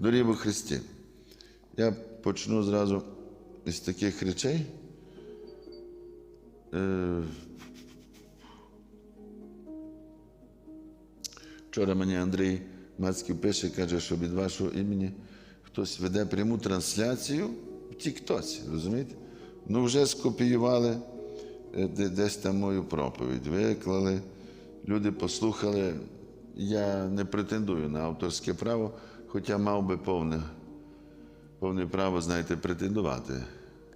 Дорогі во Христі, я почну зразу із таких речей. Е, Вчора мені Андрій Мацьків пише, каже, що від вашого імені хтось веде пряму трансляцію в Тіктоці, розумієте? Ну, вже скопіювали е, десь там мою проповідь, виклали, люди послухали. Я не претендую на авторське право, хоча мав би повне, повне право, знаєте, претендувати.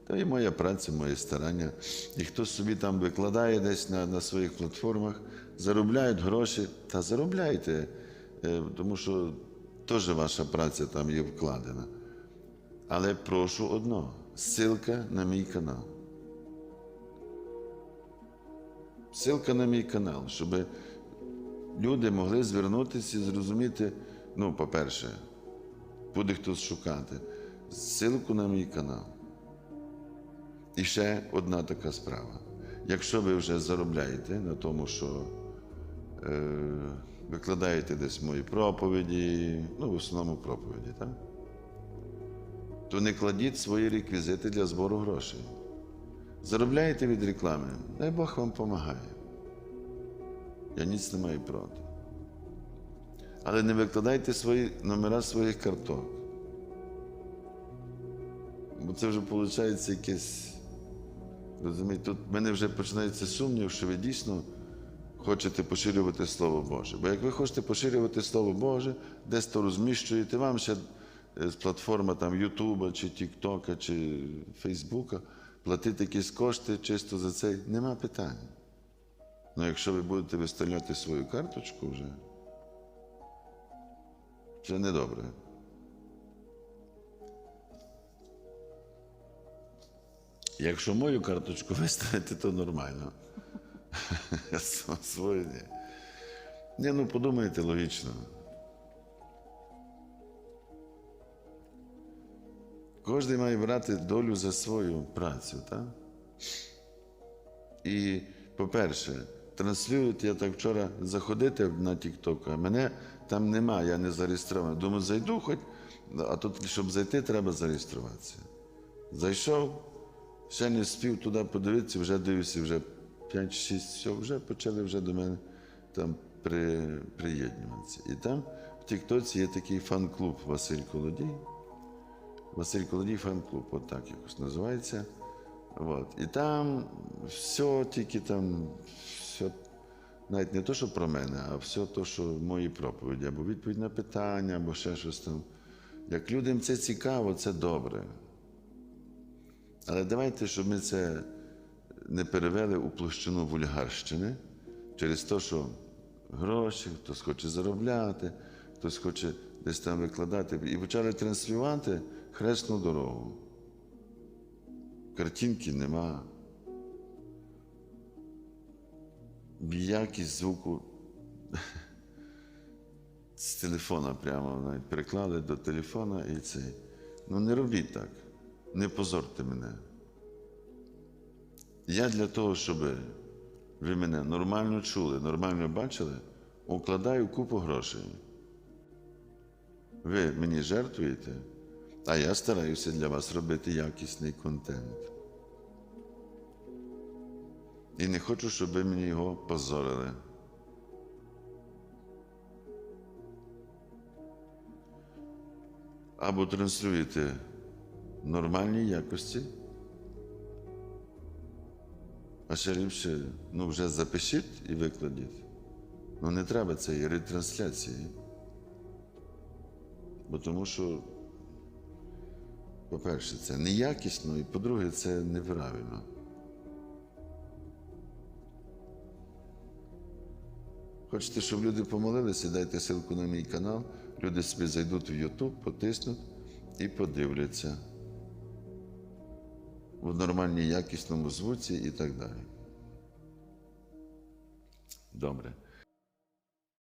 Та і моя праця, моє старання. І хтось собі там викладає десь на, на своїх платформах, заробляють гроші, та заробляйте, е, тому що теж ваша праця там є вкладена. Але прошу одно: ссылка на мій канал. Ссылка на мій канал, щоб люди могли звернутися і зрозуміти, ну, по-перше, буде хтось шукати. Ссылку на мій канал. І ще одна така справа. Якщо ви вже заробляєте на тому, що е, викладаєте десь мої проповіді, ну, в основному проповіді, так? то не кладіть свої реквізити для збору грошей. Заробляєте від реклами, дай Бог вам допомагає. Я ніц не маю проти. Але не викладайте свої номера своїх карток. Бо це вже виходить якесь. Розумієте, тут в мене вже починається сумнів, що ви дійсно хочете поширювати Слово Боже. Бо як ви хочете поширювати Слово Боже, десь то розміщуєте, вам ще е, з платформи там Ютуба, чи Тіктока, чи Фейсбука платити якісь кошти чисто за це, нема питань. Ну якщо ви будете виставляти свою карточку вже, це недобре. Якщо мою карточку виставити, то нормально. Свою. Ні, ну подумайте логічно. Кожен має брати долю за свою працю, так? І, по-перше, транслюють, я так вчора заходити на TikTok, а мене там нема, я не зареєстрований. Думаю, зайду хоч, а тут, щоб зайти, треба зареєструватися. Зайшов, ще не спів туди подивитися, вже дивлюся, вже 5-6, все, вже почали вже до мене там при, приєднюватися. І там в Тіктоці є такий фан-клуб Василь Колодій. Василь Колодій фан-клуб, от так якось називається. От. І там все тільки там, все, навіть не то, що про мене, а все то, що мої проповіді, або відповідь на питання, або ще щось там. Як людям це цікаво, це добре. Але давайте, щоб ми це не перевели у площину вульгарщини через те, що гроші, хтось хоче заробляти, хтось хоче десь там викладати. І почали транслювати хресну дорогу. Картинки нема. Якість звуку з телефона прямо навіть приклали до телефона і це. Ну не робіть так, не позорте мене. Я для того, щоб ви мене нормально чули, нормально бачили, укладаю купу грошей. Ви мені жертвуєте, а я стараюся для вас робити якісний контент. І не хочу, щоб ви мені його позорили. Або транслюєте в нормальній якості. А ще ліпше, ну вже запишіть і викладіть. Ну не треба цієї ретрансляції. Бо тому що, по-перше, це неякісно, і по-друге, це неправильно. Хочете, щоб люди помолилися, дайте ссылку на мій канал. Люди собі зайдуть в YouTube, потиснуть і подивляться в нормальній якісному звуці і так далі. Добре.